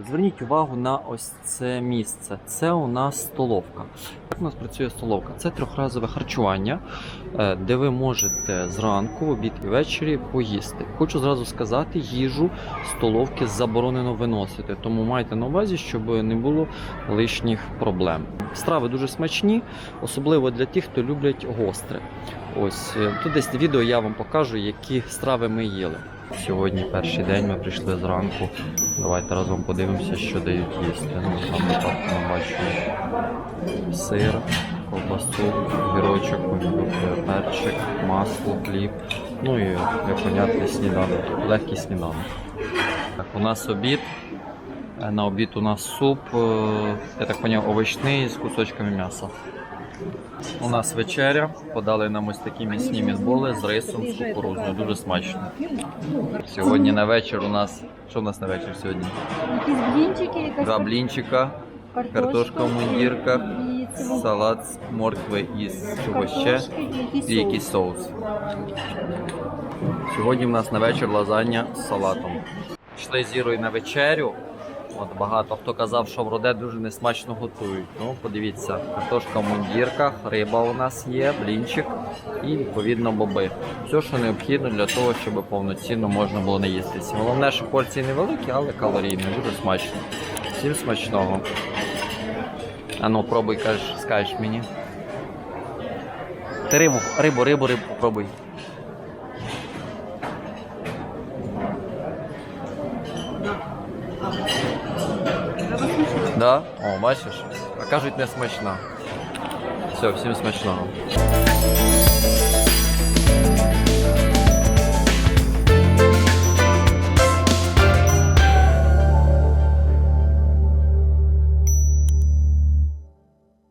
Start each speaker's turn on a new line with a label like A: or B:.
A: Зверніть увагу на ось це місце. Це у нас столовка. Як у нас працює столовка? Це трьохразове харчування, е, де ви можете зранку, в обід і ввечері поїсти. Хочу зразу сказати, їжу столовки заборонено виносити, тому майте на увазі, щоб не було лишніх проблем. Страви дуже смачні, особливо для тих, хто люблять гостре. Ось е, тут десь відео я вам покажу, які страви ми їли. Сьогодні перший день ми прийшли зранку. Давайте разом подивимося, що дають їсти. Ну, там так ми бачимо сир, ковбасу, гірочок, перчик, масло, хліб. Ну і як понятно, сніданок. Легкий сніданок. Так, у нас обід. Е, На обід у нас суп, е, я так поняв, овочний з кусочками м'яса. У нас вечеря. Подали нам ось такі м'ясні мідболи з рисом, з кукурузною. Дуже смачно. Сьогодні на вечір у нас. Що у нас на вечір сьогодні?
B: Якісь блінчики, якась
A: Два блінчика, картошка в мундірках, салат з моркви і з чого ще,
B: і якийсь
A: і якийсь соус. Сьогодні в нас на вечір лазання з салатом. Пішли з Ірою на вечерю. От багато хто казав, що в роде дуже несмачно готують. Ну, подивіться, картошка в мундірках, риба у нас є, блінчик і відповідно боби. Все, що необхідно для того, щоб повноцінно можна було наїстися. Головне, що порції невеликі, але калорійні, дуже смачно. Всім смачного. А ну, пробуй, кажеш, скажеш мені. Ти рибу, рибу, рибу, рибу пробуй. Да? О, бачиш? А кажуть, не смачна. Все, всім смачного.